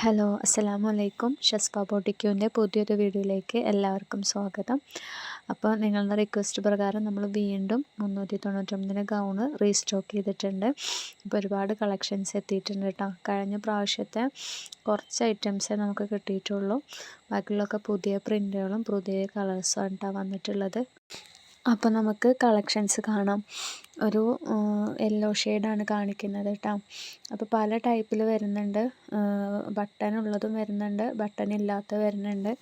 Hello അസ്സലാമു അലൈക്കും ഷസ്ഫ ബോട്ടിക്യൂവിന്റെ പുതിയൊരു വീഡിയോയിലേക്ക് എല്ലാവർക്കും സ്വാഗതം. അപ്പോൾ നിങ്ങളുടെ റിക്വസ്റ്റ് പ്രകാരം നമ്മൾ വീണ്ടും മുന്നൂറ്റി തൊണ്ണൂറ്റൊമ്പതിന് ഗൗണ് റീസ്റ്റോക്ക് ചെയ്തിട്ടുണ്ട്. അപ്പോൾ ഒരുപാട് കളക്ഷൻസ് എത്തിയിട്ടുണ്ട് കേട്ടോ. കഴിഞ്ഞ പ്രാവശ്യത്തെ കുറച്ച് ഐറ്റംസേ നമുക്ക് കിട്ടിയിട്ടുള്ളൂ. ബാക്കിയുള്ളൊക്കെ പുതിയ പ്രിന്റുകളും പുതിയ കളേഴ്സും കേട്ടോ വന്നിട്ടുള്ളത്. അപ്പോൾ നമുക്ക് കളക്ഷൻസ് കാണാം. ഒരു യെല്ലോ ഷെയ്ഡാണ് കാണിക്കുന്നത് കേട്ടോ അപ്പോൾ പല ടൈപ്പിൽ വരുന്നുണ്ട്. ബട്ടൺ ഉള്ളതും വരുന്നുണ്ട്. ബട്ടൺ ഇല്ലാത്ത വരുന്നുണ്ട്.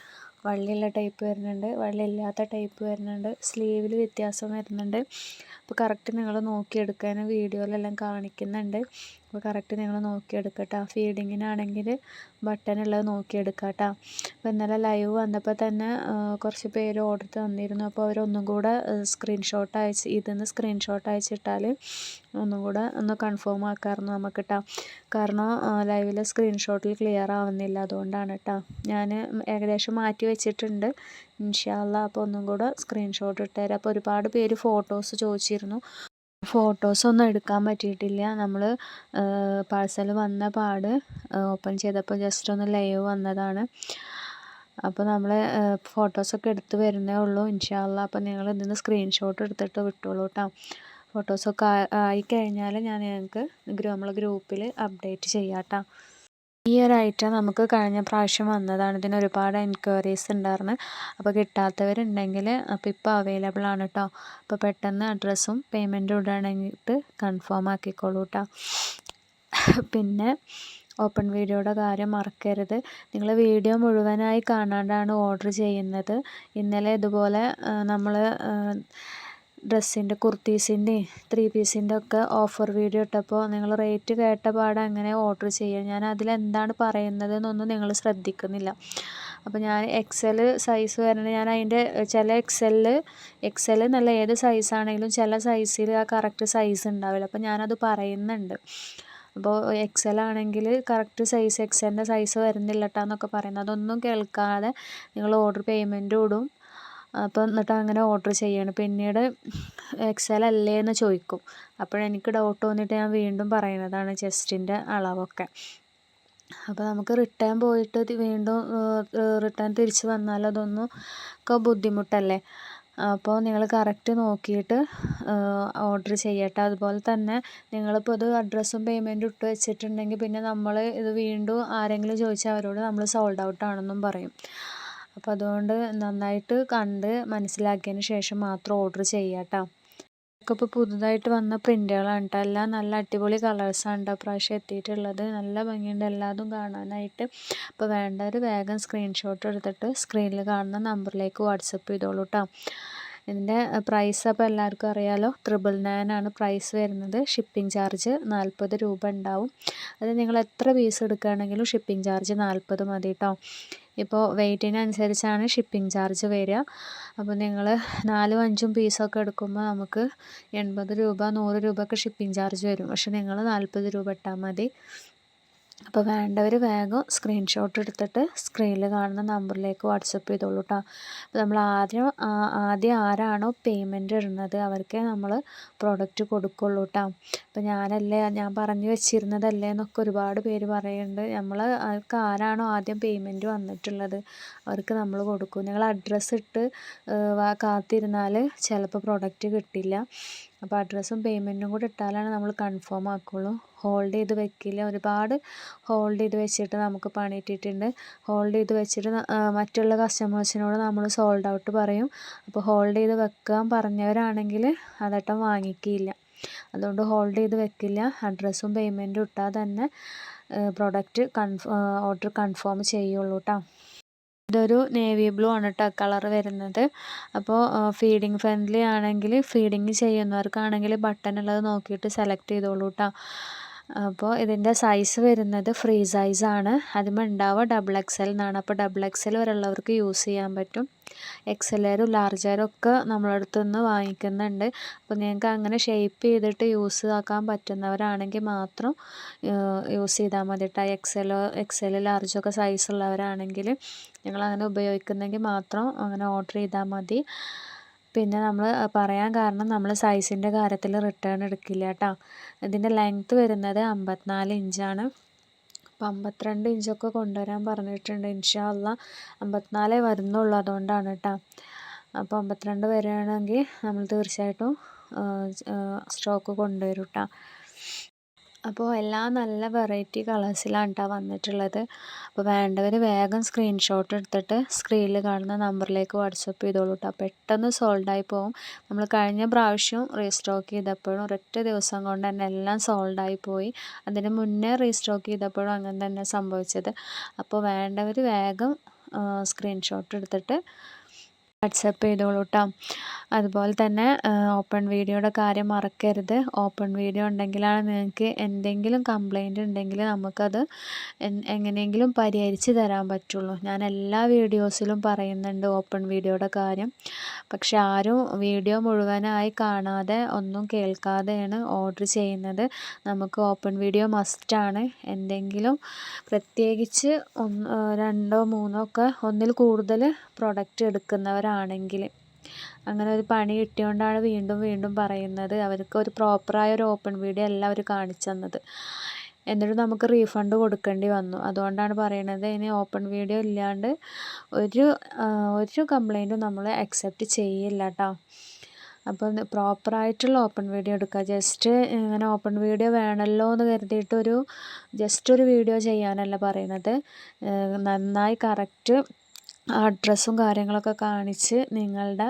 വള്ളിയുള്ള ടൈപ്പ് വരുന്നുണ്ട്. വള്ളി ഇല്ലാത്ത ടൈപ്പ് വരുന്നുണ്ട്. സ്ലീവിൽ വ്യത്യാസം വരുന്നുണ്ട്. അപ്പോൾ കറക്റ്റ് നിങ്ങൾ നോക്കിയെടുക്കാൻ വീഡിയോയിലെല്ലാം കാണിക്കുന്നുണ്ട്. അപ്പോൾ കറക്റ്റ് നിങ്ങൾ നോക്കിയെടുക്കട്ടോ. ഫീഡിങ്ങിനാണെങ്കിൽ ബട്ടൺ ഉള്ളത് നോക്കിയെടുക്കാം കേട്ടോ അപ്പോൾ ഇന്നലെ ലൈവ് വന്നപ്പോൾ തന്നെ കുറച്ച് പേര് ഓർഡർ തന്നിരുന്നു. അപ്പോൾ അവരൊന്നും കൂടെ സ്ക്രീൻഷോട്ട് അയച്ച് ഇതിന്ന് സ്ക്രീൻഷോട്ട് അയച്ചിട്ടാൽ ഒന്നും കൂടെ ഒന്ന് കൺഫേം ആക്കാമായിരുന്നു നമുക്ക് കേട്ടോ കാരണം ലൈവിലെ സ്ക്രീൻഷോട്ടിൽ ക്ലിയർ ആവുന്നില്ല അതുകൊണ്ടാണ് കേട്ടോ. ഞാൻ ഏകദേശം മാറ്റി വെച്ചിട്ടുണ്ട്. ഇൻഷാല്ല അപ്പോൾ ഒന്നും കൂടെ സ്ക്രീൻഷോട്ട് ഇട്ടുതരാം അപ്പോൾ ഒരുപാട് പേര് ഫോട്ടോസ് ചോദിച്ചിരുന്നു. ഫോട്ടോസൊന്നും എടുക്കാൻ പറ്റിയിട്ടില്ല. നമ്മൾ പാഴ്സൽ വന്ന പാട് ഓപ്പൺ ചെയ്തപ്പോൾ ജസ്റ്റ് ഒന്ന് ലൈവ് വന്നതാണ്. അപ്പോൾ നമ്മൾ ഫോട്ടോസൊക്കെ എടുത്ത് വരുന്നേ ഉള്ളൂ ഇൻഷാല്ല അപ്പോൾ നിങ്ങൾ ഇതിന് സ്ക്രീൻഷോട്ട് എടുത്തിട്ട് വിട്ടോളൂ കേട്ടോ ഫോട്ടോസൊക്കെ ആയി കഴിഞ്ഞാൽ ഞാൻ ഞങ്ങൾക്ക് നമ്മളെ ഗ്രൂപ്പിൽ അപ്ഡേറ്റ് ചെയ്യാം കേട്ടോ ഈ ഒരു ഐറ്റം നമുക്ക് കഴിഞ്ഞ പ്രാവശ്യം വന്നതാണ്. ഇതിന് ഒരുപാട് എൻക്വയറീസ് ഉണ്ടായിരുന്നു. അപ്പോൾ കിട്ടാത്തവരുണ്ടെങ്കിൽ അപ്പോൾ ഇപ്പോൾ അവൈലബിൾ ആണ് കേട്ടോ അപ്പോൾ പെട്ടെന്ന് അഡ്രസ്സും പേയ്മെന്റും ഇടുകയാണെങ്കിൽ കൺഫേം ആക്കിക്കോളൂ കേട്ടോ പിന്നെ ഓപ്പൺ വീഡിയോയുടെ കാര്യം മറക്കരുത്. നിങ്ങൾ വീഡിയോ മുഴുവനായി കാണാണ്ടാണ് ഓർഡർ ചെയ്യുന്നത്. ഇന്നലെ ഇതുപോലെ നമ്മൾ ഡ്രസ്സിന്റെ കുർത്തീസിന്റെയും ത്രീ പീസിന്റെ ഒക്കെ ഓഫർ വീഡിയോ ഇട്ടപ്പോൾ നിങ്ങൾ റേറ്റ് കേട്ട പാടെ അങ്ങനെ ഓർഡർ ചെയ്യുക ഞാൻ അതിലെന്താണ് പറയുന്നത് എന്നൊന്നും നിങ്ങൾ ശ്രദ്ധിക്കുന്നില്ല. അപ്പോൾ ഞാൻ എക്സൽ സൈസ് വരണ ഞാൻ അതിന്റെ ചില എക്സലിൽ എക്സൽ നല്ല ഏത് സൈസാണെങ്കിലും ചില സൈസിൽ ആ കറക്റ്റ് സൈസ് ഉണ്ടാവില്ല. അപ്പോൾ ഞാനത് പറയുന്നുണ്ട്. അപ്പോൾ എക്സൽ ആണെങ്കിൽ കറക്റ്റ് സൈസ് എക്സലിന്റെ സൈസ് വരുന്നില്ല കേട്ടോ എന്നൊക്കെ പറയുന്നത് അതൊന്നും കേൾക്കാതെ നിങ്ങൾ ഓർഡർ പേയ്മെന്റും ഇടും. അപ്പോൾ എന്നിട്ട് അങ്ങനെ ഓർഡർ ചെയ്യണം. പിന്നീട് എക്സൽ അല്ലേ എന്ന് ചോദിക്കും. അപ്പോഴെനിക്ക് ഡൗട്ട് തോന്നിയിട്ട് ഞാൻ വീണ്ടും പറയുന്നതാണ് ചെസ്റ്റിന്റെ അളവൊക്കെ. അപ്പോൾ നമുക്ക് റിട്ടേൺ പോയിട്ട് വീണ്ടും റിട്ടേൺ തിരിച്ച് വന്നാൽ അതൊന്നും ഒക്കെ ബുദ്ധിമുട്ടല്ലേ? അപ്പോൾ നിങ്ങൾ കറക്റ്റ് നോക്കിയിട്ട് ഓർഡർ ചെയ്യട്ടെ. അതുപോലെ തന്നെ നിങ്ങളിപ്പോൾ ഇത് അഡ്രസ്സും പേയ്മെന്റും ഇട്ട് വെച്ചിട്ടുണ്ടെങ്കിൽ പിന്നെ നമ്മൾ ഇത് വീണ്ടും ആരെങ്കിലും ചോദിച്ചാൽ അവരോട് നമ്മൾ സോൾഡ് ഔട്ട് ആണെന്നും പറയും. അപ്പോൾ അതുകൊണ്ട് നന്നായിട്ട് കണ്ട് മനസ്സിലാക്കിയതിന് ശേഷം മാത്രം ഓർഡർ ചെയ്യുക കേട്ടോ ഒക്കെ ഇപ്പോൾ പുതുതായിട്ട് വന്ന പ്രിന്റുകളാണ് കേട്ടോ എല്ലാം നല്ല അടിപൊളി കളേഴ്സാണ് കേട്ടോ പ്രാവശ്യം എത്തിയിട്ടുള്ളത്. നല്ല ഭംഗിയുണ്ട് എല്ലാതും കാണാനായിട്ട്. അപ്പോൾ വേണ്ടവർ വേഗം സ്ക്രീൻഷോട്ട് എടുത്തിട്ട് സ്ക്രീനിൽ കാണുന്ന നമ്പറിലേക്ക് വാട്സപ്പ് ചെയ്തോളൂ കേട്ടോ ഇതിന്റെ പ്രൈസ് അപ്പോൾ എല്ലാവർക്കും അറിയാലോ. ട്രിപ്പിൾ നയൻ ആണ് പ്രൈസ് വരുന്നത്. ഷിപ്പിംഗ് ചാർജ് നാൽപ്പത് രൂപ ഉണ്ടാവും. അത് നിങ്ങൾ എത്ര പീസ് എടുക്കുകയാണെങ്കിലും ഷിപ്പിംഗ് ചാർജ് നാൽപ്പത് മതി കേട്ടോ ഇപ്പോൾ വെയ്റ്റിനനുസരിച്ചാണ് ഷിപ്പിംഗ് ചാർജ് വരിക അപ്പോൾ നിങ്ങൾ നാലും അഞ്ചും പീസൊക്കെ എടുക്കുമ്പോൾ നമുക്ക് എൺപത് രൂപ നൂറ് രൂപ ഒക്കെ ഷിപ്പിംഗ് ചാർജ് വരും. പക്ഷെ നിങ്ങൾ നാൽപ്പത് രൂപ ഇട്ടാൽ മതി. അപ്പോൾ വേണ്ടവർ വേഗം സ്ക്രീൻഷോട്ട് എടുത്തിട്ട് സ്ക്രീനിൽ കാണുന്ന നമ്പറിലേക്ക് വാട്സപ്പ് ചെയ്തോളൂ കേട്ടോ അപ്പോൾ നമ്മൾ ആദ്യം ആദ്യം ആരാണോ പേയ്മെന്റ് ഇടുന്നത് അവർക്കേ നമ്മൾ പ്രോഡക്റ്റ് കൊടുക്കുള്ളൂ കേട്ടോ അപ്പോൾ ഞാനല്ലേ ഞാൻ പറഞ്ഞു വെച്ചിരുന്നതല്ലേ എന്നൊക്കെ ഒരുപാട് പേര് പറയുന്നുണ്ട്. നമ്മൾ അവർക്ക് ആരാണോ ആദ്യം പേയ്മെന്റ് വന്നിട്ടുള്ളത് അവർക്ക് നമ്മൾ കൊടുക്കും. നിങ്ങൾ അഡ്രസ്സ് ഇട്ട് കാത്തിരുന്നാൽ ചിലപ്പോൾ പ്രോഡക്റ്റ് കിട്ടില്ല. അപ്പോൾ അഡ്രസ്സും പേയ്മെന്റും കൂടി ഇട്ടാലാണ് നമ്മൾ കൺഫേം ആക്കുള്ളൂ. ഹോൾഡ് ചെയ്ത് വെക്കില്ല. ഒരുപാട് ഹോൾഡ് ചെയ്ത് വെച്ചിട്ട് നമുക്ക് പണി ഇട്ടിട്ടുണ്ട് ഹോൾഡ് ചെയ്ത് വെച്ചിട്ട് മറ്റുള്ള കസ്റ്റമേഴ്സിനോട് നമ്മൾ സോൾഡ് ഔട്ട് പറയും. അപ്പോൾ ഹോൾഡ് ചെയ്ത് വെക്കാൻ പറഞ്ഞവരാണെങ്കിൽ അതട്ടം വാങ്ങിക്കില്ല. അതുകൊണ്ട് ഹോൾഡ് ചെയ്ത് വെക്കില്ല. അഡ്രസ്സും പേയ്മെന്റും ഇട്ടാൽ തന്നെ പ്രൊഡക്റ്റ് കൺഫ് ഓർഡർ കൺഫേം ചെയ്യുള്ളൂ കേട്ടോ ഇതൊരു നേവി ബ്ലൂ ആണ് കേട്ടോ കളർ വരുന്നത്. അപ്പോൾ ഫീഡിങ് ഫ്രണ്ട്ലി ആണെങ്കിൽ ഫീഡിങ് ചെയ്യുന്നവർക്കാണെങ്കിൽ ബട്ടൺ ഉള്ളത് നോക്കിയിട്ട് സെലക്ട് ചെയ്തോളൂ കേട്ടോ അപ്പോൾ ഇതിന്റെ സൈസ് വരുന്നത് ഫ്രീ സൈസാണ് അതിന് ഉണ്ടാവുക ഡബിൾ എക്സൽ എന്നാണ് അപ്പോൾ ഡബിൾ എക്സൽ വരെയുള്ളവർക്ക് യൂസ് ചെയ്യാൻ പറ്റും. എക്സലേരും ലാർജറും ഒക്കെ നമ്മളടുത്ത് നിന്ന് വാങ്ങിക്കുന്നുണ്ട്. അപ്പോൾ നിങ്ങൾക്ക് അങ്ങനെ ഷേപ്പ് ചെയ്തിട്ട് യൂസ് ആക്കാൻ പറ്റുന്നവരാണെങ്കിൽ മാത്രം യൂസ് ചെയ്താൽ മതി കേട്ടോ എക്സലോ എക്സൽ ലാർജൊക്കെ സൈസ് ഉള്ളവരാണെങ്കിൽ ഞങ്ങളങ്ങനെ ഉപയോഗിക്കുന്നെങ്കിൽ മാത്രം അങ്ങനെ ഓർഡർ ചെയ്താൽ മതി. പിന്നെ നമ്മൾ പറയാൻ കാരണം നമ്മൾ സൈസിന്റെ കാര്യത്തിൽ റിട്ടേൺ എടുക്കില്ല കേട്ടോ. ഇതിന്റെ ലെങ്ത്ത് വരുന്നത് അമ്പത്തിനാല് ഇഞ്ചാണ്. അപ്പോൾ അമ്പത്തിരണ്ട് ഇഞ്ചൊക്കെ കൊണ്ടുവരാൻ പറഞ്ഞിട്ടുണ്ട്. ഇൻഷാല്ല അമ്പത്തിനാലേ വരുന്നുള്ളൂ അതുകൊണ്ടാണ് കേട്ടോ. അപ്പോൾ അമ്പത്തിരണ്ട് വരികയാണെങ്കിൽ നമ്മൾ തീർച്ചയായിട്ടും സ്റ്റോക്ക് കൊണ്ടുവരും കേട്ടോ. അപ്പോൾ എല്ലാം നല്ല വെറൈറ്റി കളേഴ്സിലാണ് കേട്ടോ വന്നിട്ടുള്ളത്. അപ്പോൾ വേണ്ടവർ വേഗം സ്ക്രീൻഷോട്ട് എടുത്തിട്ട് സ്ക്രീനിൽ കാണുന്ന നമ്പറിലേക്ക് വാട്സപ്പ് ചെയ്തോളൂ കേട്ടോ പെട്ടെന്ന് സോൾഡ് ആയി പോകും നമ്മൾ കഴിഞ്ഞ പ്രാവശ്യം റീസ്റ്റോക്ക് ചെയ്തപ്പോഴും ഒരൊറ്റ ദിവസം കൊണ്ട് തന്നെ എല്ലാം സോൾഡ് ആയി പോയി. അതിന് മുന്നേ റീസ്റ്റോക്ക് ചെയ്തപ്പോഴും അങ്ങനെ തന്നെ സംഭവിച്ചത്. അപ്പോൾ വേണ്ടവർ വേഗം സ്ക്രീൻഷോട്ട് എടുത്തിട്ട് വാട്സപ്പ് ചെയ്തോളൂ കേട്ടോ അതുപോലെ തന്നെ ഓപ്പൺ വീഡിയോയുടെ കാര്യം മറക്കരുത്. ഓപ്പൺ വീഡിയോ ഉണ്ടെങ്കിലാണ് നിങ്ങൾക്ക് എന്തെങ്കിലും കംപ്ലൈന്റ് ഉണ്ടെങ്കിൽ നമുക്കത് എങ്ങനെയെങ്കിലും പരിഹരിച്ച് തരാൻ പറ്റുള്ളൂ. ഞാൻ എല്ലാ വീഡിയോസിലും പറയുന്നുണ്ട് ഓപ്പൺ വീഡിയോയുടെ കാര്യം. പക്ഷെ ആരും വീഡിയോ മുഴുവനായി കാണാതെ ഒന്നും കേൾക്കാതെയാണ് ഓർഡർ ചെയ്യുന്നത്. നമുക്ക് ഓപ്പൺ വീഡിയോ മസ്റ്റാണ്. എന്തെങ്കിലും പ്രത്യേകിച്ച് ഒന്ന് രണ്ടോ മൂന്നോ ഒക്കെ ഒന്നിൽ കൂടുതൽ പ്രൊഡക്റ്റ് എടുക്കുന്നവരാണെങ്കിൽ അങ്ങനെ ഒരു പണി കിട്ടിയോണ്ടാണ് വീണ്ടും വീണ്ടും പറയുന്നത്. അവർക്ക് ഒരു പ്രോപ്പറായ ഒരു ഓപ്പൺ വീഡിയോ അല്ല അവർ കാണിച്ചു തന്നത്. എന്നിട്ട് നമുക്ക് റീഫണ്ട് കൊടുക്കേണ്ടി വന്നു. അതുകൊണ്ടാണ് പറയണത് ഇനി ഓപ്പൺ വീഡിയോ ഇല്ലാണ്ട് ഒരു ഒരു കംപ്ലൈന്റും നമ്മൾ അക്സെപ്റ്റ് ചെയ്യില്ല കേട്ടോ അപ്പം പ്രോപ്പറായിട്ടുള്ള ഓപ്പൺ വീഡിയോ എടുക്കുക. ജസ്റ്റ് ഇങ്ങനെ ഓപ്പൺ വീഡിയോ വേണമല്ലോ എന്ന് കരുതിയിട്ടൊരു ജസ്റ്റ് ഒരു വീഡിയോ ചെയ്യാനല്ല പറയുന്നത്. നന്നായി കറക്റ്റ് അഡ്രസ്സും കാര്യങ്ങളൊക്കെ കാണിച്ച് നിങ്ങളുടെ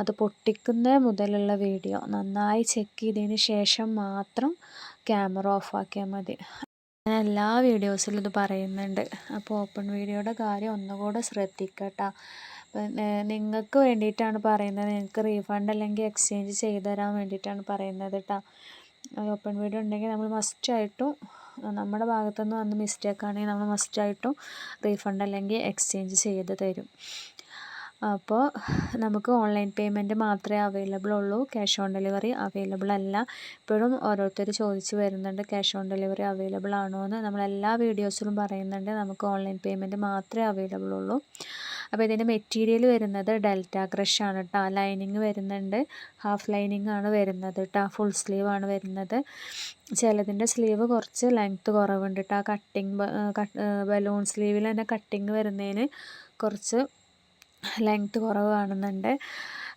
അത് പൊട്ടിക്കുന്ന മുതലുള്ള വീഡിയോ നന്നായി ചെക്ക് ചെയ്തതിന് ശേഷം മാത്രം ക്യാമറ ഓഫാക്കിയാൽ മതി. ഞാൻ എല്ലാ വീഡിയോസിലും ഇത് പറയുന്നുണ്ട്. അപ്പോൾ ഓപ്പൺ വീഡിയോയുടെ കാര്യം ഒന്നുകൂടെ ശ്രദ്ധിക്കട്ടോ. നിങ്ങൾക്ക് വേണ്ടിയിട്ടാണ് പറയുന്നത്. നിങ്ങൾക്ക് റീഫണ്ട് അല്ലെങ്കിൽ എക്സ്ചേഞ്ച് ചെയ്തു തരാൻ വേണ്ടിയിട്ടാണ് പറയുന്നത് കേട്ടോ ഓപ്പൺ വീഡിയോ ഉണ്ടെങ്കിൽ നമ്മൾ മസ്റ്റായിട്ടും നമ്മുടെ ഭാഗത്തുനിന്ന് വന്ന മിസ്റ്റേക്ക് ആണെങ്കിൽ നമ്മൾ മസ്റ്റായിട്ടും റീഫണ്ട് അല്ലെങ്കിൽ എക്സ്ചേഞ്ച് ചെയ്ത് തരും. അപ്പോൾ നമുക്ക് ഓൺലൈൻ പേയ്മെന്റ് മാത്രമേ അവൈലബിൾ ഉള്ളൂ ക്യാഷ് ഓൺ ഡെലിവറി അവൈലബിൾ അല്ല. ഇപ്പോഴും ഓരോരുത്തർ ചോദിച്ച് വരുന്നുണ്ട് ക്യാഷ് ഓൺ ഡെലിവറി അവൈലബിൾ ആണോ? എന്ന്. നമ്മൾ എല്ലാ വീഡിയോസിലും പറയുന്നുണ്ട് നമുക്ക് ഓൺലൈൻ പേയ്മെന്റ് മാത്രമേ അവൈലബിൾ ഉള്ളൂ അപ്പോൾ ഇതിന്റെ മെറ്റീരിയൽ വരുന്നത് ഡെൽറ്റ ക്രഷ് ആണ് കേട്ടോ ലൈനിങ് വരുന്നുണ്ട്. ഹാഫ് ലൈനിങ് ആണ് വരുന്നത് കേട്ടോ ഫുൾ സ്ലീവ് ആണ് വരുന്നത്. ചിലതിന്റെ സ്ലീവ് കുറച്ച് ലെങ്ത്ത് കുറവുണ്ട് കേട്ടോ കട്ടിങ് ബലൂൺ സ്ലീവിൽ തന്നെ കട്ടിങ് വരുന്നതിന് കുറച്ച് ലെങ്ത്ത് കുറവ് കാണുന്നുണ്ട്.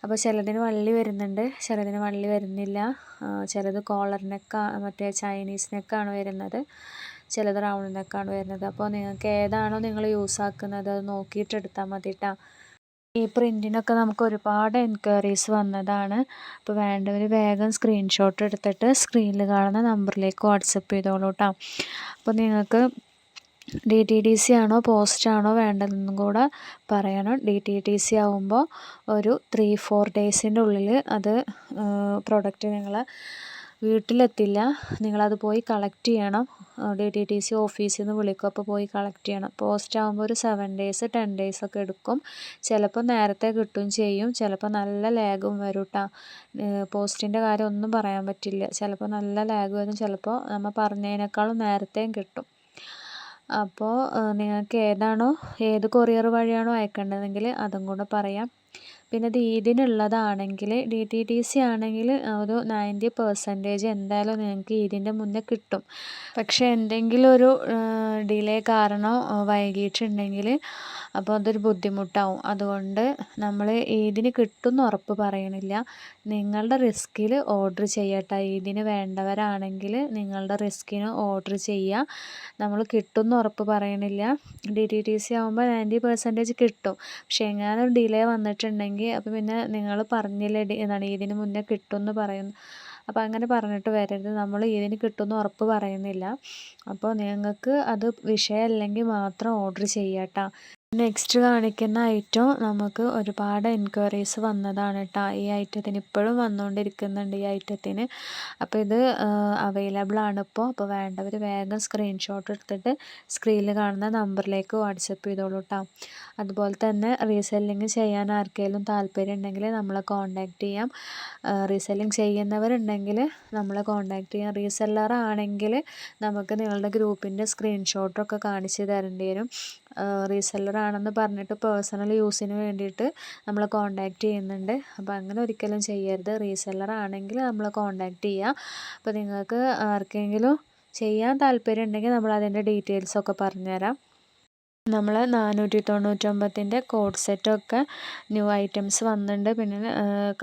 അപ്പോൾ ചിലതിന് വള്ളി വരുന്നുണ്ട്. ചിലതിന് വള്ളി വരുന്നില്ല. ചിലത് കോളർ മറ്റേ ചൈനീസ് നെക്കാണ് വരുന്നത്. ചിലത് റൗണ്ട് നെക്കാണ് വരുന്നത്. അപ്പോൾ നിങ്ങൾക്ക് ഏതാണോ നിങ്ങൾ യൂസ് ആക്കുന്നത് അത് നോക്കിയിട്ട് എടുത്താൽ മതി കേട്ടോ ഈ പ്രിന്റിനൊക്കെ നമുക്ക് ഒരുപാട് എൻക്വയറീസ് വന്നതാണ്. അപ്പോൾ വേണ്ടവർ വേഗം സ്ക്രീൻഷോട്ട് എടുത്തിട്ട് സ്ക്രീനിൽ കാണുന്ന നമ്പറിലേക്ക് വാട്സപ്പ് ചെയ്തോളൂ കേട്ടോ അപ്പോൾ നിങ്ങൾക്ക് ഡി ടി ഡി സി ആണോ പോസ്റ്റ് ആണോ വേണ്ടതെന്നും കൂടെ പറയണം. ഡി ടി ടി സി ആവുമ്പോൾ ഒരു ത്രീ ഫോർ ഡേയ്സിന്റെ ഉള്ളിൽ അത് പ്രൊഡക്റ്റ് നിങ്ങൾ വീട്ടിലെത്തില്ല. നിങ്ങളത് പോയി കളക്ട് ചെയ്യണം. ഡി ടി ടി സി ഓഫീസിൽ നിന്ന് വിളിക്കും. അപ്പോൾ പോയി കളക്ട് ചെയ്യണം. പോസ്റ്റ് ആകുമ്പോൾ ഒരു സെവൻ ഡേയ്സ് ടെൻ ഡേയ്സ് ഒക്കെ എടുക്കും. ചിലപ്പോൾ നേരത്തെ കിട്ടും ചെയ്യും. ചിലപ്പോൾ നല്ല ലാഗും വരും കേട്ടോ പോസ്റ്റിന്റെ കാര്യം ഒന്നും പറയാൻ പറ്റില്ല. ചിലപ്പോൾ നല്ല ലാഗ് വരും. ചിലപ്പോൾ നമ്മൾ പറഞ്ഞതിനേക്കാളും നേരത്തെയും കിട്ടും. അപ്പോൾ നിങ്ങൾക്ക് ഏതാണോ ഏത് കൊറിയർ വഴിയാണോ അയക്കേണ്ടതെങ്കിൽ അതും കൂടെ പറയാം. പിന്നെ ഈദിനുള്ളതാണെങ്കിൽ ഡി ടി ടി സി ആണെങ്കിൽ ഒരു നയന്റി പെർസെന്റേജ് എന്തായാലും നിങ്ങൾക്ക് ഈദിന്റെ മുന്നേ കിട്ടും. പക്ഷേ എന്തെങ്കിലും ഒരു ഡിലേ കാരണം വൈകിയിട്ടുണ്ടെങ്കിൽ അപ്പോൾ അതൊരു ബുദ്ധിമുട്ടാവും. അതുകൊണ്ട് നമ്മൾ ഈദിന് കിട്ടുമെന്ന് ഉറപ്പ് പറയണില്ല. നിങ്ങളുടെ റിസ്കിൽ ഓർഡർ ചെയ്യട്ടെ. ഏതിന് വേണ്ടവരാണെങ്കിൽ നിങ്ങളുടെ റിസ്കിന് ഓർഡർ ചെയ്യുക നമ്മൾ കിട്ടുമെന്ന് ഉറപ്പ് പറയണില്ല. ഡി ടി ടി സി ആകുമ്പോൾ നയന്റി പെർസെന്റേജ് കിട്ടും. പക്ഷേ എങ്ങാനും ഡിലേ വന്നിട്ടുണ്ടെങ്കിൽ അപ്പോൾ പിന്നെ നിങ്ങൾ പറഞ്ഞില്ലേ എന്താണ് ഇതിന് മുന്നേ കിട്ടുമെന്ന് പറയുന്നു അപ്പോൾ അങ്ങനെ പറഞ്ഞിട്ട് വരരുത്. നമ്മൾ ഇതിന് കിട്ടുമെന്ന് ഉറപ്പ് പറയുന്നില്ല. അപ്പോൾ നിങ്ങൾക്ക് അത് വിഷയമല്ലെങ്കിൽ മാത്രം ഓർഡർ ചെയ്യാട്ടോ. നെക്സ്റ്റ് കാണിക്കുന്ന ഐറ്റം നമുക്ക് ഒരുപാട് എൻക്വയറീസ് വന്നതാണ് കേട്ടോ ഈ ഐറ്റത്തിന് ഇപ്പോഴും വന്നുകൊണ്ടിരിക്കുന്നുണ്ട് ഈ ഐറ്റത്തിന് അപ്പോൾ ഇത് അവൈലബിൾ ആണ് ഇപ്പോൾ അപ്പോൾ വേണ്ടവർ വേഗം സ്ക്രീൻഷോട്ട് എടുത്തിട്ട് സ്ക്രീനിൽ കാണുന്ന നമ്പറിലേക്ക് വാട്സപ്പ് ചെയ്തോളൂ കേട്ടോ അതുപോലെ തന്നെ റീസെല്ലിങ് ചെയ്യാൻ ആർക്കെങ്കിലും താല്പര്യം ഉണ്ടെങ്കിൽ നമ്മളെ കോൺടാക്റ്റ് ചെയ്യാം. റീസെല്ലിങ് ചെയ്യുന്നവരുണ്ടെങ്കിൽ നമ്മളെ കോൺടാക്റ്റ് ചെയ്യാം. റീസെല്ലർ ആണെങ്കിൽ നമുക്ക് നിങ്ങളുടെ ഗ്രൂപ്പിന്റെ സ്ക്രീൻഷോട്ടൊക്കെ കാണിച്ച് തരേണ്ടി വരും. റീസെല്ലർ ആണെന്ന് പറഞ്ഞിട്ട് പേഴ്സണൽ യൂസിന് വേണ്ടിയിട്ട് നമ്മൾ കോണ്ടാക്ട് ചെയ്യുന്നുണ്ട്. അപ്പോൾ അങ്ങനെ ഒരിക്കലും ചെയ്യരുത്. റീസെല്ലർ ആണെങ്കിൽ നമ്മൾ കോണ്ടാക്ട് ചെയ്യുക അപ്പോൾ നിങ്ങൾക്ക് ആർക്കെങ്കിലും ചെയ്യാൻ താല്പര്യം ഉണ്ടെങ്കിൽ നമ്മൾ അതിന്റെ ഡീറ്റെയിൽസൊക്കെ പറഞ്ഞുതരാം. നമ്മൾ നാനൂറ്റി തൊണ്ണൂറ്റൊമ്പതിന്റെ കോഡ് സെറ്റൊക്കെ ന്യൂ ഐറ്റംസ് വന്നിട്ടുണ്ട്. പിന്നെ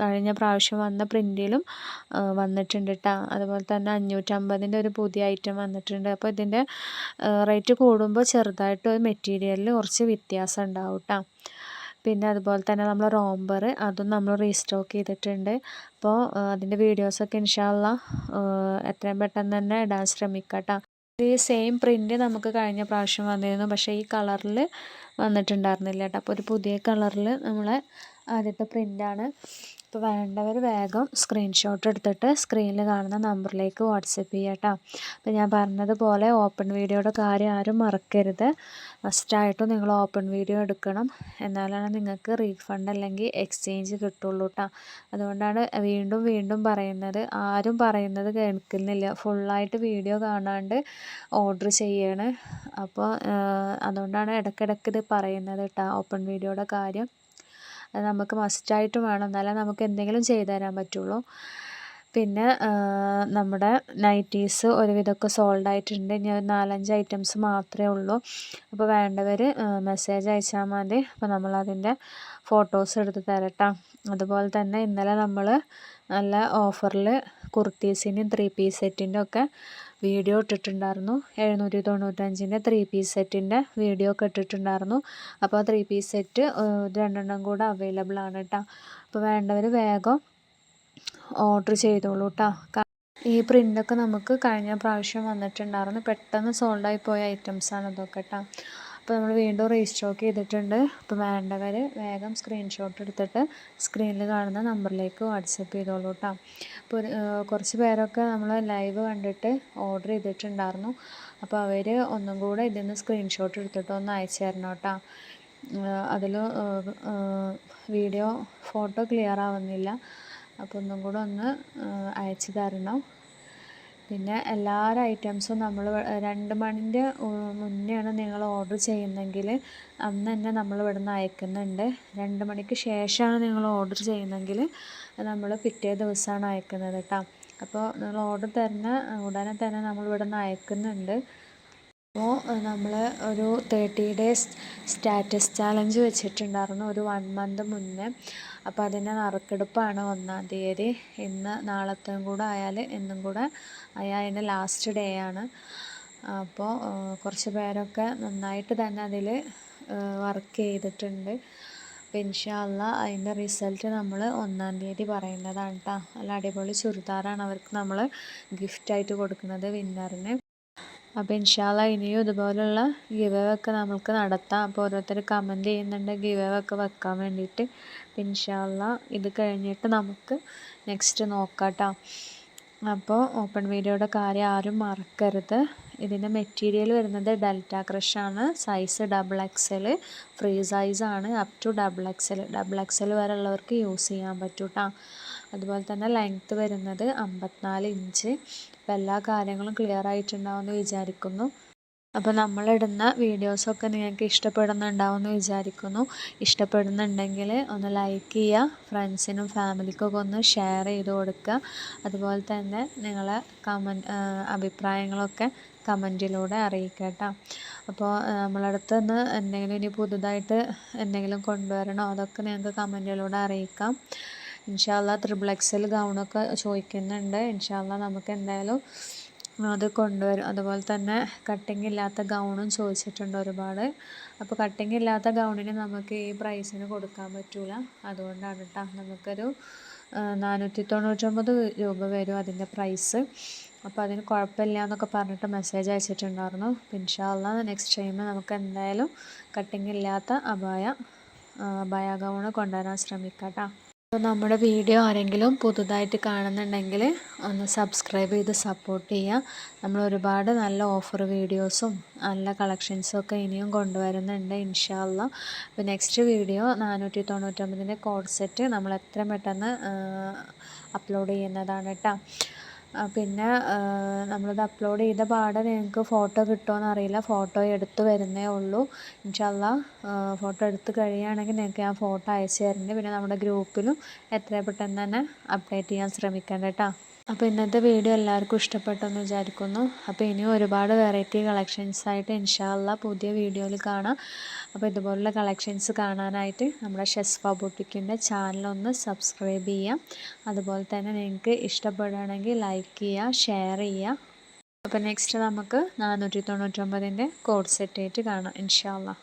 കഴിഞ്ഞ പ്രാവശ്യം വന്ന പ്രിന്റിലും വന്നിട്ടുണ്ട് കേട്ടോ അതുപോലെ തന്നെ അഞ്ഞൂറ്റമ്പതിന്റെ ഒരു പുതിയ ഐറ്റം വന്നിട്ടുണ്ട്. അപ്പോൾ ഇതിന്റെ റേറ്റ് കൂടുമ്പോൾ ചെറുതായിട്ട് ഒരു മെറ്റീരിയലിൽ കുറച്ച് വ്യത്യാസം ഉണ്ടാവും കേട്ടോ പിന്നെ അതുപോലെ തന്നെ നമ്മൾ റോംബർ അതും നമ്മൾ റീസ്റ്റോക്ക് ചെയ്തിട്ടുണ്ട്. അപ്പോൾ അതിന്റെ വീഡിയോസൊക്കെ ഇൻഷാല്ല എത്രയും പെട്ടെന്ന് തന്നെ ഇടാൻ ശ്രമിക്കാം കേട്ടോ ഈ സെയിം പ്രിന്റ് നമുക്ക് കഴിഞ്ഞ പ്രാവശ്യം വന്നിരുന്നു. പക്ഷേ ഈ കളറിൽ വന്നിട്ടുണ്ടായിരുന്നില്ല കേട്ടോ. അപ്പോൾ ഒരു പുതിയ കളറിൽ നമ്മളെ ആദ്യത്തെ പ്രിന്റാണ് അപ്പോൾ വേണ്ടവർ വേഗം സ്ക്രീൻഷോട്ട് എടുത്തിട്ട് സ്ക്രീനിൽ കാണുന്ന നമ്പറിലേക്ക് വാട്സപ്പ് ചെയ്യുക കേട്ടോ അപ്പോൾ ഞാൻ പറഞ്ഞതുപോലെ ഓപ്പൺ വീഡിയോയുടെ കാര്യം ആരും മറക്കരുത്. മസ്റ്റായിട്ടും നിങ്ങൾ ഓപ്പൺ വീഡിയോ എടുക്കണം. എന്നാലാണ് നിങ്ങൾക്ക് റീഫണ്ട് അല്ലെങ്കിൽ എക്സ്ചേഞ്ച് കിട്ടുള്ളൂ കേട്ടോ അതുകൊണ്ടാണ് വീണ്ടും വീണ്ടും പറയുന്നത്. ആരും പറയുന്നത് കേൾക്കുന്നില്ല. ഫുള്ളായിട്ട് വീഡിയോ കാണാണ്ട് ഓർഡർ ചെയ്യാണ്. അപ്പോൾ അതുകൊണ്ടാണ് ഇടയ്ക്കിടയ്ക്ക് ഇത് പറയുന്നത് കേട്ടോ ഓപ്പൺ വീഡിയോയുടെ കാര്യം. അത് നമുക്ക് മസ്റ്റായിട്ടും വേണം. എന്നാലേ നമുക്ക് എന്തെങ്കിലും ചെയ്തു തരാൻ പറ്റുള്ളൂ. പിന്നെ നമ്മുടെ നൈറ്റീസ് ഒരുവിധമൊക്കെ സോൾഡ് ആയിട്ടുണ്ട്. ഇനി ഒരു നാലഞ്ച് ഐറ്റംസ് മാത്രമേ ഉള്ളൂ. അപ്പോൾ വേണ്ടവർ മെസ്സേജ് അയച്ചാൽ മതി. അപ്പോൾ നമ്മളതിന്റെ ഫോട്ടോസ് എടുത്ത് തരട്ടാം. അതുപോലെ തന്നെ ഇന്നലെ നമ്മൾ നല്ല ഓഫറിൽ കുർത്തീസിന്റെയും ത്രീ പീസ് സെറ്റിന്റെ ഒക്കെ വീഡിയോ ഇട്ടിട്ടുണ്ടായിരുന്നു. എഴുന്നൂറ്റി തൊണ്ണൂറ്റഞ്ചിന്റെ ത്രീ പീസ് സെറ്റിന്റെ വീഡിയോ ഒക്കെ ഇട്ടിട്ടുണ്ടായിരുന്നു. അപ്പോൾ ആ ത്രീ പീസ് സെറ്റ് രണ്ടെണ്ണം കൂടെ അവൈലബിൾ ആണ് കേട്ടോ അപ്പോൾ വേണ്ടവർ വേഗം ഓർഡർ ചെയ്തോളൂ കേട്ടോ ഈ പ്രിന്റൊക്കെ നമുക്ക് കഴിഞ്ഞ പ്രാവശ്യം വന്നിട്ടുണ്ടായിരുന്നു. പെട്ടെന്ന് സോൾഡായി പോയ ഐറ്റംസാണ് ഇതൊക്കെ കേട്ടോ അപ്പോൾ നമ്മൾ വീണ്ടും റീസ്റ്റോക്ക് ചെയ്തിട്ടുണ്ട്. അപ്പോൾ വേണ്ടവർ വേഗം സ്ക്രീൻഷോട്ട് എടുത്തിട്ട് സ്ക്രീനിൽ കാണുന്ന നമ്പറിലേക്ക് വാട്സപ്പ് ചെയ്തോളൂ കേട്ടോ അപ്പോൾ കുറച്ച് പേരൊക്കെ നമ്മൾ ലൈവ് കണ്ടിട്ട് ഓർഡർ ചെയ്തിട്ടുണ്ടായിരുന്നു. അപ്പോൾ അവർ ഒന്നും കൂടെ ഇതിൽ നിന്ന് സ്ക്രീൻഷോട്ട് എടുത്തിട്ട് ഒന്ന് അയച്ചു തരണം കേട്ടോ അതിൽ വീഡിയോ ഫോട്ടോ ക്ലിയർ ആവുന്നില്ല. അപ്പോൾ ഒന്നും കൂടെ ഒന്ന് അയച്ചു തരണം. പിന്നെ എല്ലാവരും ഐറ്റംസും നമ്മൾ രണ്ട് മണിന്റെ മുന്നെയാണ് നിങ്ങൾ ഓർഡർ ചെയ്യുന്നതെങ്കിൽ അന്ന് തന്നെ നമ്മൾ ഇവിടെ നിന്ന് അയക്കുന്നുണ്ട്. രണ്ട് മണിക്ക് ശേഷമാണ് നിങ്ങൾ ഓർഡർ ചെയ്യുന്നതെങ്കിൽ നമ്മൾ പിറ്റേ ദിവസമാണ് അയക്കുന്നത് കേട്ടോ അപ്പോൾ നിങ്ങൾ ഓർഡർ തരുന്ന ഉടനെ തന്നെ നമ്മൾ ഇവിടെ നിന്ന് അയക്കുന്നുണ്ട്. അപ്പോൾ നമ്മൾ ഒരു തേർട്ടി ഡേയ്സ് സ്റ്റാറ്റസ് ചാലഞ്ച് വെച്ചിട്ടുണ്ടായിരുന്നു ഒരു വൺ മന്ത് മുന്നേ. അപ്പോൾ അതിന്റെ നറുക്കെടുപ്പാണ് ഒന്നാം തീയതി. ഇന്ന് നാളത്തെയും കൂടെ ആയാൽ ഇന്നും കൂടെ ആയാൽ അതിന്റെ ലാസ്റ്റ് ഡേ ആണ്. അപ്പോൾ കുറച്ച് പേരൊക്കെ നന്നായിട്ട് തന്നെ അതിൽ വർക്ക് ചെയ്തിട്ടുണ്ട്. അപ്പോൾ ഇൻഷാല്ല അതിന്റെ റിസൾട്ട് നമ്മൾ ഒന്നാം തീയതി പറയുന്നതാണ് കേട്ടോ നല്ല അടിപൊളി ചുരിദാറാണ് അവർക്ക് നമ്മൾ ഗിഫ്റ്റായിട്ട് കൊടുക്കുന്നത് വിന്നറിന് അപ്പോൾ ഇൻഷാല്ല ഇനിയും ഇതുപോലുള്ള ഗിവ് ഒക്കെ നമുക്ക് നടത്താം. അപ്പോൾ ഓരോരുത്തർ കമന്റ് ചെയ്യുന്നുണ്ട് ഗിവ് ഒക്കെ വെക്കാൻ വേണ്ടിയിട്ട്. അപ്പം ഇൻഷാല്ല ഇത് കഴിഞ്ഞിട്ട് നമുക്ക് നെക്സ്റ്റ് നോക്കാം കേട്ടോ അപ്പോൾ ഓപ്പൺ വീഡിയോയുടെ കാര്യം ആരും മറക്കരുത്. ഇതിന്റെ മെറ്റീരിയൽ വരുന്നത് ഡെൽറ്റ ക്രഷാണ്. സൈസ് ഡബിൾ എക്സൽ ഫ്രീ സൈസാണ് up to double XL. Double XL വരെ ഉള്ളവർക്ക് യൂസ് ചെയ്യാൻ പറ്റും അതുപോലെ തന്നെ ലെങ്ത്ത് വരുന്നത് അമ്പത്തിനാല് ഇഞ്ച്. അപ്പോൾ എല്ലാ കാര്യങ്ങളും ക്ലിയർ ആയിട്ടുണ്ടാവുമെന്ന് വിചാരിക്കുന്നു. അപ്പോൾ നമ്മളിടുന്ന വീഡിയോസൊക്കെ നിങ്ങൾക്ക് ഇഷ്ടപ്പെടുന്നുണ്ടാവുമെന്ന് വിചാരിക്കുന്നു. ഇഷ്ടപ്പെടുന്നുണ്ടെങ്കിൽ ഒന്ന് ലൈക്ക് ചെയ്യുക. ഫ്രണ്ട്സിനും ഫാമിലിക്കൊക്കെ ഒന്ന് ഷെയർ ചെയ്ത് കൊടുക്കുക. അതുപോലെ തന്നെ നിങ്ങളെ കമൻ അഭിപ്രായങ്ങളൊക്കെ കമന്റിലൂടെ അറിയിക്കുക കേട്ടോ. അപ്പോൾ നമ്മളടുത്ത് നിന്ന് എന്തെങ്കിലും ഇനി പുതുതായിട്ട് എന്തെങ്കിലും കൊണ്ടുവരണോ അതൊക്കെ നിങ്ങൾക്ക് കമന്റിലൂടെ അറിയിക്കാം. ഇൻഷാല്ല ത്രിബിൾ എക്സൽ ഗൗണൊക്കെ ചോദിക്കുന്നുണ്ട്. ഇൻഷാല്ല നമുക്ക് എന്തായാലും അത് കൊണ്ടുവരും. അതുപോലെ തന്നെ കട്ടിങ് ഇല്ലാത്ത ഗൗണും ചോദിച്ചിട്ടുണ്ട് ഒരുപാട്. അപ്പോൾ കട്ടിങ് ഇല്ലാത്ത ഗൗണിന് നമുക്ക് ഈ പ്രൈസിന് കൊടുക്കാൻ പറ്റൂല. അതുകൊണ്ടാണ് കേട്ടോ നമുക്കൊരു നാനൂറ്റി തൊണ്ണൂറ്റൊമ്പത് രൂപ വരും അതിന്റെ പ്രൈസ് അപ്പോൾ അതിന് കുഴപ്പമില്ല എന്നൊക്കെ പറഞ്ഞിട്ട് മെസ്സേജ് അയച്ചിട്ടുണ്ടായിരുന്നു. ഇൻഷാല്ല നെക്സ്റ്റ് ടൈം നമുക്ക് എന്തായാലും കട്ടിങ് ഇല്ലാത്ത അബായ അബായ കൊണ്ടുവരാൻ ശ്രമിക്കാം അപ്പോൾ നമ്മുടെ വീഡിയോ ആരെങ്കിലും പുതുതായിട്ട് കാണുന്നുണ്ടെങ്കിൽ ഒന്ന് സബ്സ്ക്രൈബ് ചെയ്ത് സപ്പോർട്ട് ചെയ്യുക. നമ്മൾ ഒരുപാട് നല്ല ഓഫർ വീഡിയോസും നല്ല കളക്ഷൻസും ഒക്കെ ഇനിയും കൊണ്ടുവരുന്നുണ്ട് ഇൻഷാല്ല അപ്പോൾ നെക്സ്റ്റ് വീഡിയോ നാനൂറ്റി തൊണ്ണൂറ്റൊമ്പതിന്റെ കോഡ് സെറ്റ് നമ്മൾ എത്രയും പെട്ടെന്ന് അപ്ലോഡ് ചെയ്യുന്നതാണ് കേട്ടോ പിന്നെ നമ്മളിത് അപ്ലോഡ് ചെയ്ത പാടെ നിങ്ങൾക്ക് ഫോട്ടോ കിട്ടുമോ അറിയില്ല. ഫോട്ടോ എടുത്തു വരുന്നേ ഉള്ളൂ. ഇൻഷല്ല ഫോട്ടോ എടുത്ത് കഴിയുകയാണെങ്കിൽ നിങ്ങൾക്ക് ഞാൻ ഫോട്ടോ അയച്ചു തരുന്നുണ്ട് പിന്നെ നമ്മുടെ ഗ്രൂപ്പിലും എത്രയും പെട്ടെന്ന് തന്നെ അപ്ഡേറ്റ് ചെയ്യാൻ ശ്രമിക്കണ്ട കേട്ടോ. അപ്പോൾ ഇന്നത്തെ വീഡിയോ എല്ലാവർക്കും ഇഷ്ടപ്പെട്ടെന്ന് വിചാരിക്കുന്നു. അപ്പോൾ ഇനിയും ഒരുപാട് വെറൈറ്റി കളക്ഷൻസ് ആയിട്ട് ഇൻഷാല്ല പുതിയ വീഡിയോയിൽ കാണാം. അപ്പോൾ ഇതുപോലുള്ള കളക്ഷൻസ് കാണാനായിട്ട് നമ്മുടെ ഷെസ്ഫ ബൊട്ടിക്കിന്റെ ചാനലൊന്ന് സബ്സ്ക്രൈബ് ചെയ്യാം. അതുപോലെ തന്നെ നിങ്ങൾക്ക് ഇഷ്ടപ്പെടുകയാണെങ്കിൽ ലൈക്ക് ചെയ്യുക ഷെയർ ചെയ്യുക അപ്പോൾ നെക്സ്റ്റ് നമുക്ക് നാനൂറ്റി തൊണ്ണൂറ്റൊമ്പതിന്റെ കോഡ് സെറ്റ് ആയിട്ട് കാണാം ഇൻഷാല്ല